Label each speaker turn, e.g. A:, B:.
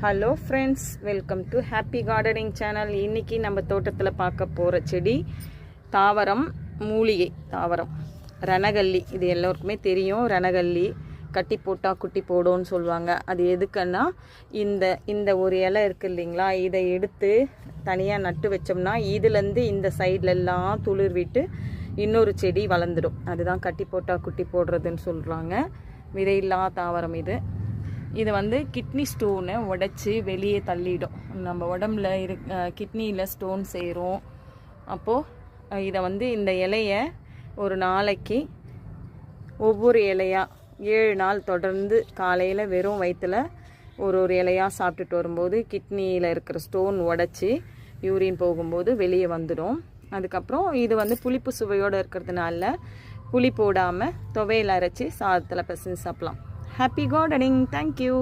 A: Hello friends welcome to happy gardening channel இன்றைக்கி நம்ம தோட்டத்தில் பார்க்க போகிற செடி தாவரம் மூலிகை தாவரம். ரணகல்லி இது எல்லோருக்குமே தெரியும். ரணகல்லி கட்டி போட்டால் குட்டி போடும்னு சொல்லுவாங்க. அது எதுக்குன்னா இந்த இந்த ஒரு இலை இருக்குது இல்லைங்களா இதை எடுத்து தனியாக நட்டு வச்சோம்னா இதுலேருந்து இந்த சைட்லெல்லாம் துளிர் விட்டு இன்னொரு செடி வளர்ந்துடும். அதுதான் கட்டி போட்டால் குட்டி போடுறதுன்னு சொல்கிறாங்க விதையில்லா தாவரம் இது. இது வந்து கிட்னி ஸ்டோனை உடைச்சி வெளியே தள்ளிடும். நம்ம உடம்புல இரு கிட்னியில் ஸ்டோன் சேரும். அப்போது இதை வந்து இந்த இலையை ஒரு நாளைக்கு ஒவ்வொரு இலையாக ஏழு நாள் தொடர்ந்து காலையில் வெறும் வயிற்றில் ஒரு ஒரு இலையாக சாப்பிட்டுட்டு வரும்போது கிட்னியில் இருக்கிற ஸ்டோன் உடச்சி யூரின் போகும்போது வெளியே வந்துடும். அதுக்கப்புறம் இது வந்து புளிப்பு சுவையோடு இருக்கிறதுனால புளி போடாமல் துவையில் அரைச்சி சாதத்தில் பிசைஞ்சு சாப்பிட்லாம். Happy gardening thank you